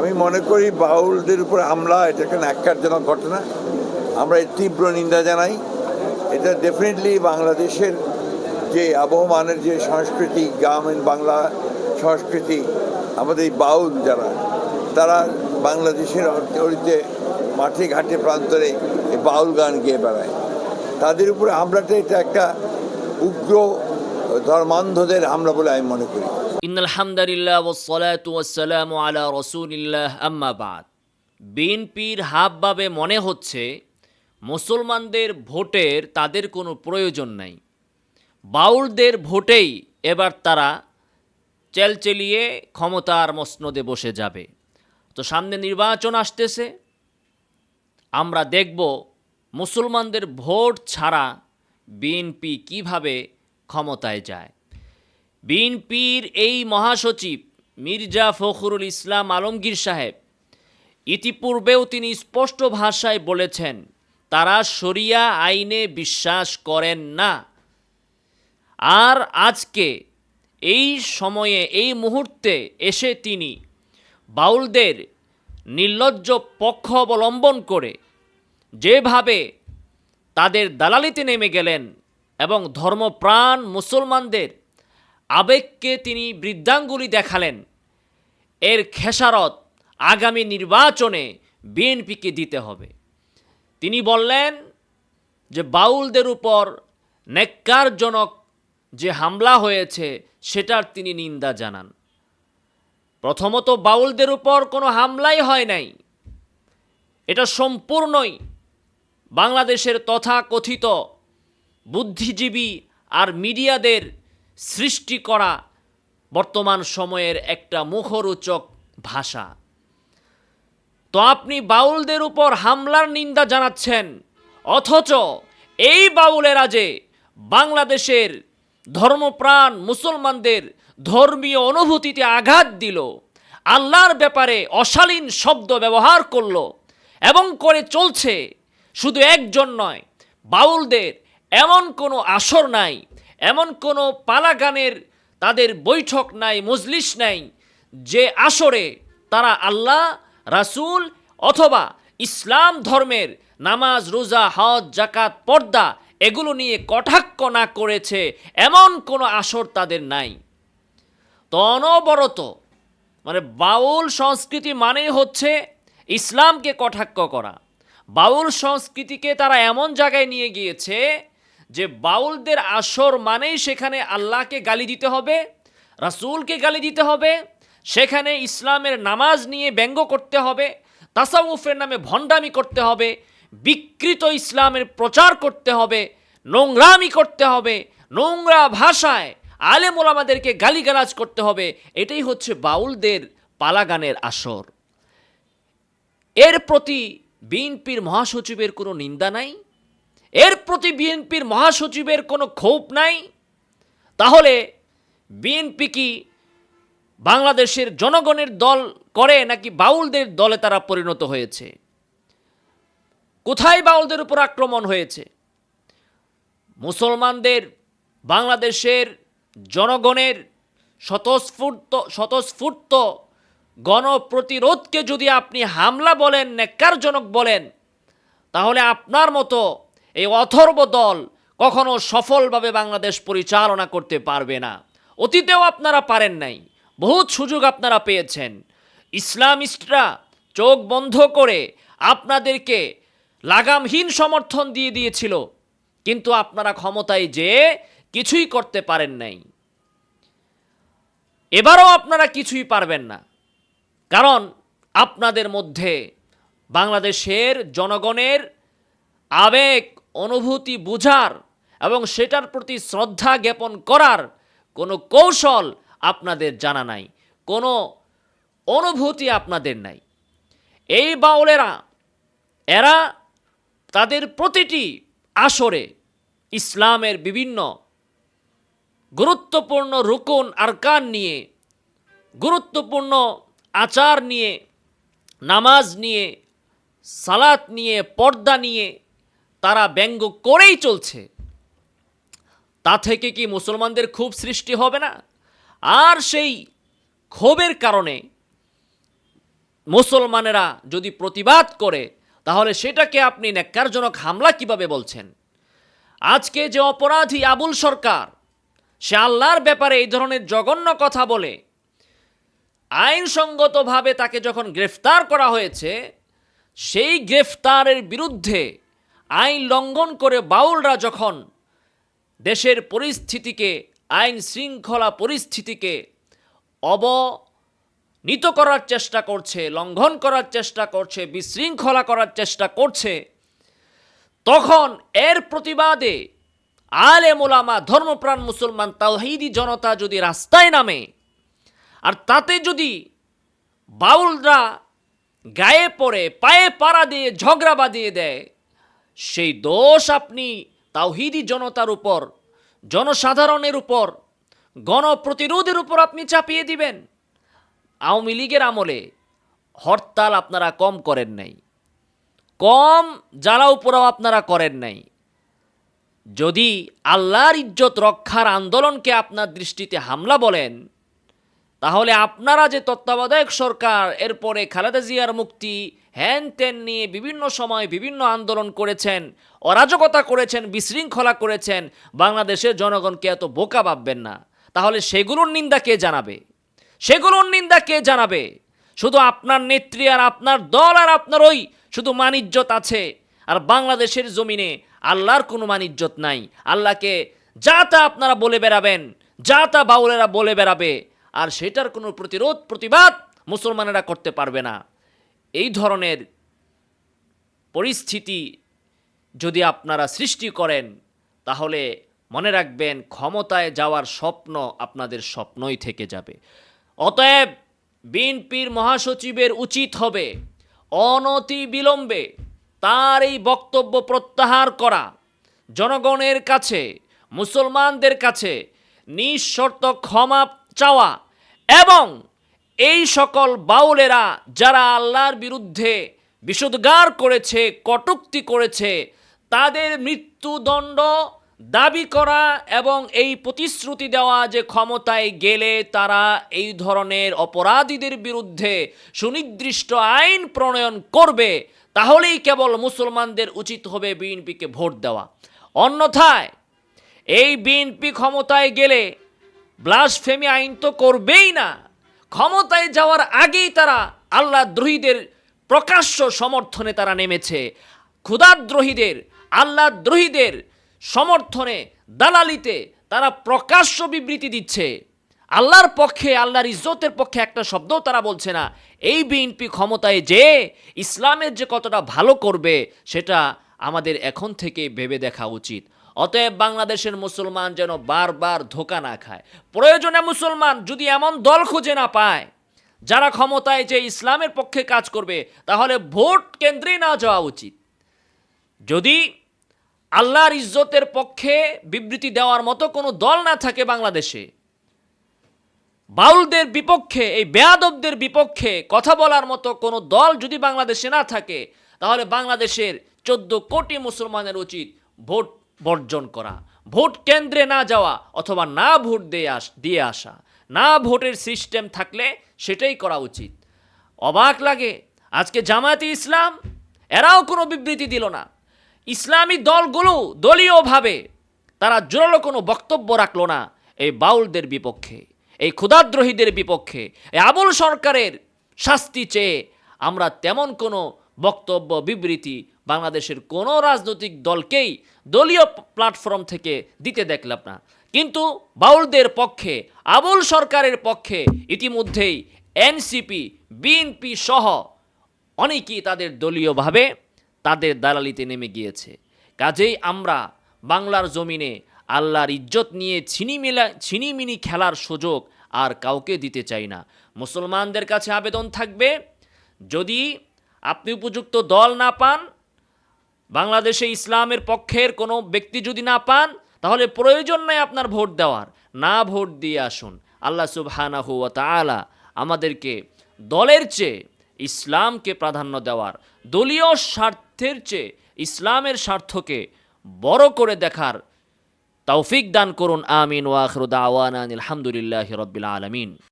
আমি মনে করি বাউলদের উপর হামলা, এটা একটা ন্যাক্কারজনক ঘটনা। আমরা এর তীব্র নিন্দা জানাই। এটা ডেফিনেটলি বাংলাদেশের যে আবহমানের যে সংস্কৃতি গ্রামীণ বাংলা সংস্কৃতি, আমাদের বাউল যারা, তারা বাংলাদেশের অরিতে মাঠে ঘাটে প্রান্তরে এই বাউল গান গেয়ে বেড়ায়। তাদের উপরে হামলাটা এটা একটা উগ্র ধর্মান্ধদের হামলা বলে আমি মনে করি। ইন আলহামদুলিল্লাহ ওসলাত ওয়াসালাম আলা রসুলিল্লাহ আম্মা বাদ। বিএনপির হাবভাবে মনে হচ্ছে মুসলমানদের ভোটের তাদের কোনো প্রয়োজন নাই। বাউলদের ভোটেই এবার তারা চেলচেলিয়ে ক্ষমতার মসনদে বসে যাবে। তো সামনে নির্বাচন আসতেছে। আমরা দেখব মুসলমানদের ভোট ছাড়া বিএনপি কীভাবে ক্ষমতায় যায়। বিএনপির এই মহাসচিব মির্জা ফখরুল ইসলাম আলমগীর সাহেব ইতিপূর্বেও তিনি স্পষ্ট ভাষায় বলেছেন, তারা শরিয়া আইনে বিশ্বাস করেন না। আর আজকে এই সময়ে, এই মুহূর্তে এসে তিনি বাউলদের নির্লজ্জ পক্ষ অবলম্বন করে যেভাবে তাদের দালালিতে নেমে গেলেন এবং ধর্মপ্রাণ মুসলমানদের আবেগকে তিনি বৃদ্ধাঙ্গুলি দেখালেন। এর খেসারত আগামী নির্বাচনে বিএনপিকে দিতে হবে। তিনি বললেন যে, বাউলদের উপর নেককারজনক যে হামলা হয়েছে, সেটার তিনি নিন্দা জানান। প্রথমত, বাউলদের উপর কোনো হামলাই হয় নাই। এটা সম্পূর্ণই বাংলাদেশের তথাকথিত বুদ্ধিজীবী আর মিডিয়াদের সৃষ্টি করা বর্তমান সময়ের একটা মুখরোচক ভাষা। তো আপনি বাউলদের উপর হামলার নিন্দা জানাচ্ছেন, অথচ এই বাউলেরা যে বাংলাদেশের ধর্মপ্রাণ মুসলমানদের ধর্মীয় অনুভূতিতে আঘাত দিল, আল্লাহর ব্যাপারে অশালীন শব্দ ব্যবহার করল এবং করে চলছে, শুধু একজন নয়, বাউলদের এমন কোনো আসর নাই এমন কোনো পালা গানের তাদের বৈঠক নাই, মজলিস নাই, যে আসরে তারা আল্লাহ, রাসুল অথবা ইসলাম ধর্মের নামাজ, রোজা, হজ জাকাত পর্দা এগুলো নিয়ে কটাক্ষ না করেছে, এমন কোনো আসর তাদের নাই। তো অনবরত মানে বাউল সংস্কৃতি মানেই হচ্ছে ইসলামকে কটাক্ষ করা। বাউল সংস্কৃতিকে তারা এমন জায়গায় নিয়ে গিয়েছে যে বাউলদের আসর মানেই সেখানে আল্লাহকে গালি দিতে হবে, রাসূলকে গালি দিতে হবে, সেখানে ইসলামের নামাজ নিয়ে ব্যঙ্গ করতে হবে, তাসাউফের নামে ভণ্ডামি করতে হবে, বিকৃত ইসলামের প্রচার করতে হবে, নোংরামি করতে হবে, নোংরা ভাষায় আলেম ওলামাদেরকে গালিগালাজ করতে হবে, এটাই হচ্ছে বাউলদের পালাগানের আসর। এর প্রতি বিএনপির মহাসচিবের কোনো নিন্দা নাই। এর প্রতি বিএনপির মহাসচিবের কোনো ক্ষোভ নাই। তাহলে বিএনপি কি বাংলাদেশের জনগণের দল করে নাকি বাউলদের দলে তারা পরিণত হয়েছে? কোথায় বাউলদের উপর আক্রমণ হয়েছে? মুসলমানদের, বাংলাদেশের জনগণের স্বতঃস্ফূর্ত স্বতঃস্ফূর্ত গণপ্রতিরোধকে যদি আপনি হামলা বলেন, ন্যাক্কারজনক বলেন, তাহলে আপনার মতো এই অথর্ব দল কখনো সফলভাবে বাংলাদেশ পরিচালনা করতে পারবে না। অতীতেও আপনারা পারেন নাই। বহুত সুযোগ আপনারা পেয়েছেন। ইসলামিস্টরা চোখ বন্ধ করে আপনাদেরকে লাগামহীন সমর্থন দিয়ে দিয়েছিল, কিন্তু আপনারা ক্ষমতায় যে কিছুই করতে পারেন নাই। এবারও আপনারা কিছুই পারবেন না। কারণ আপনাদের মধ্যে বাংলাদেশের জনগণের আবেগ অনুভূতি বোঝার এবং সেটার প্রতি শ্রদ্ধা জ্ঞাপন করার কোনো কৌশল আপনাদের জানা নাই, কোনো অনুভূতি আপনাদের নাই। এই বাউলেরা, এরা তাদের প্রতিটি আসরে ইসলামের বিভিন্ন গুরুত্বপূর্ণ রুকুন, আরকান নিয়ে, গুরুত্বপূর্ণ আচার নিয়ে, নামাজ নিয়ে, সালাত নিয়ে, পর্দা নিয়ে তারা ব্যঙ্গ করেই চলছে। তা থেকে কি মুসলমানদের ক্ষোভ সৃষ্টি হবে না? আর সেই ক্ষোভের কারণে মুসলমানেরা যদি প্রতিবাদ করে, তাহলে সেটাকে আপনি ন্যাক্কারজনক হামলা কীভাবে বলছেন? আজকে যে অপরাধী আবুল সরকার, সে আল্লাহর ব্যাপারে এই ধরনের জঘন্য কথা বলে, আইনসঙ্গতভাবে তাকে যখন গ্রেফতার করা হয়েছে, সেই গ্রেফতারের বিরুদ্ধে আইন লঙ্ঘন করে বাউলরা যখন দেশের পরিস্থিতিকে, আইন শৃঙ্খলা পরিস্থিতিকে অবনীত করার চেষ্টা করছে, লঙ্ঘন করার চেষ্টা করছে, বিশৃঙ্খলা করার চেষ্টা করছে, তখন এর প্রতিবাদে আলে মোলামা ধর্মপ্রাণ মুসলমান তাওহিদি জনতা যদি রাস্তায় নামে, আর তাতে যদি বাউলরা গায়ে পড়ে, পায়ে পাড়া দিয়ে ঝগড়া বাঁধিয়ে দেয় সেই দোষ আপনি তাওহিদি জনতার উপর, জনসাধারণের উপর, গণপ্রতিরোধের উপর আপনি চাপিয়ে দিবেন। আওয়ামী লীগের আমলে হরতাল আপনারা কম করেন নাই। কম জ্বালাও পোড়াও আপনারা করেন নাই। যদি আল্লাহর ইজ্জত রক্ষার আন্দোলনকে আপনার দৃষ্টিতে হামলা বলেন তাহলে আপনারা যে তত্ত্বাবধায়ক সরকার, এরপরে খালেদা জিয়ার মুক্তি, হ্যান ত্যান নিয়ে বিভিন্ন সময় বিভিন্ন আন্দোলন করেছেন, অরাজকতা করেছেন, বিশৃঙ্খলা করেছেন, বাংলাদেশের জনগণকে এত বোকা ভাববেন না। তাহলে সেগুলোর নিন্দা কে জানাবে? সেগুলোর নিন্দা কে জানাবে? শুধু আপনার নেত্রী আর আপনার দল আর আপনার ওই শুধু মানিজ্যত আছে। আর বাংলাদেশের জমিনে আল্লাহর কোনো মানিজ্যত নাই। আল্লাহকে যা তা আপনারা বলে বেড়াবেন, যা তা বাউলেরা বলে বেড়াবে আর সেটার কোনো প্রতিরোধ, প্রতিবাদ মুসলমানেরা করতে পারবে না। এই ধরনের পরিস্থিতি যদি আপনারা সৃষ্টি করেন, তাহলে মনে রাখবেন ক্ষমতায় যাওয়ার স্বপ্ন আপনাদের স্বপ্নই থেকে যাবে। অতএব বিএনপির মহাসচিবের উচিত হবে অনতি বিলম্বে তার এই বক্তব্য প্রত্যাহার করা। জনগণের কাছে, মুসলমানদের কাছে নিঃশর্ত ক্ষমা চাওয়া এবং এই সকল বাউলেরা যারা আল্লাহর বিরুদ্ধে বিষোদ্গার করেছে, কটুক্তি করেছে, তাদের মৃত্যুদণ্ড দাবি করা এবং এই প্রতিশ্রুতি দেওয়া যে ক্ষমতায় গেলে তারা এই ধরনের অপরাধীদের বিরুদ্ধে সুনির্দিষ্ট আইন প্রণয়ন করবে, তাহলেই কেবল মুসলমানদের উচিত হবে বিএনপিকে ভোট দেওয়া। অন্যথায় এই বিএনপি ক্ষমতায় গেলে ব্লাসফেমি আইন তো করবেই না। ক্ষমতায় যাওয়ার আগেই তারা আল্লাহ দ্রোহীদের প্রকাশ্য সমর্থনে তারা নেমেছে। ক্ষুদাদ্রোহীদের আল্লাহ দ্রোহীদের সমর্থনে দালালিতে তারা প্রকাশ্য বিবৃতি দিচ্ছে। আল্লাহর পক্ষে, আল্লাহর ইজ্জতের পক্ষে একটা শব্দও তারা বলছে না। এই বিএনপি ক্ষমতায় যে ইসলামের যে কতটা ভালো করবে, সেটা আমাদের এখন থেকে ভেবে দেখা উচিত। অতএব বাংলাদেশের মুসলমান যেন বারবার ধোকা না খায়। প্রয়োজনে মুসলমান যদি এমন দল খুঁজে না পায়, যারা ক্ষমতায় যে ইসলামের পক্ষে কাজ করবে, তাহলে ভোট কেন্দ্রে না যাওয়া উচিত। যদি আল্লাহর ইজ্জতের পক্ষে বিবৃতি দেওয়ার মতো কোনো দল না থাকে বাংলাদেশে, বাউলদের বিপক্ষে, এই বেয়াদবদের বিপক্ষে কথা বলার মতো কোনো দল যদি বাংলাদেশে না থাকে, তাহলে বাংলাদেশের চোদ্দ কোটি মুসলমানের উচিত ভোট বর্জন করা। ভোট কেন্দ্রে না যাওয়া অথবা না ভোট দিয়ে আস, দিয়ে আসা। না ভোটের সিস্টেম থাকলে সেটাই করা উচিত। অবাক লাগে, আজকে জামায়াতে ইসলাম এরাও কোনো বিবৃতি দিল না। ইসলামী দলগুলো দলীয়ভাবে তারা জোরালো কোনো বক্তব্য রাখল না এই বাউলদের বিপক্ষে, এই ক্ষুদাদ্রোহীদের বিপক্ষে, এই আবুল সরকারের শাস্তি চেয়ে আমরা তেমন কোনো বক্তব্য, বিবৃতি বাংলাদেশের কোনো রাজনৈতিক দলকেই দলীয় প্ল্যাটফর্ম থেকে দিতে দেখলাম না। কিন্তু বাউলদের পক্ষে, আবুল সরকারের পক্ষে ইতিমধ্যেই এনসিপি, বিএনপি সহ অনেকেই তাদের দলীয়ভাবে তাদের দালালিতে নেমে গিয়েছে। কাজেই আমরা বাংলার জমিনে আল্লাহর ইজ্জত নিয়ে ছিনিমিলা, ছিনিমিনি খেলার সুযোগ আর কাউকে দিতে চাই না। মুসলমানদের কাছে আবেদন থাকবে, যদি আপনি উপযুক্ত দল না পান বাংলাদেশে ইসলামের পক্ষের কোনো ব্যক্তি যদি না পান, তাহলে প্রয়োজন নাই আপনার ভোট দেওয়ার। না ভোট দিয়ে আসুন। আল্লাহ সুবহানাহু ওয়া তাআলা আমাদেরকে দলের চেয়ে ইসলামকে প্রাধান্য দেওয়ার, দলীয় স্বার্থের চেয়ে ইসলামের স্বার্থকে বড় করে দেখার তৌফিক দান করুন। আমিন। ওয়াখরুদ আওয়ান আলহামদুলিল্লাহ রব্বিল আলমিন।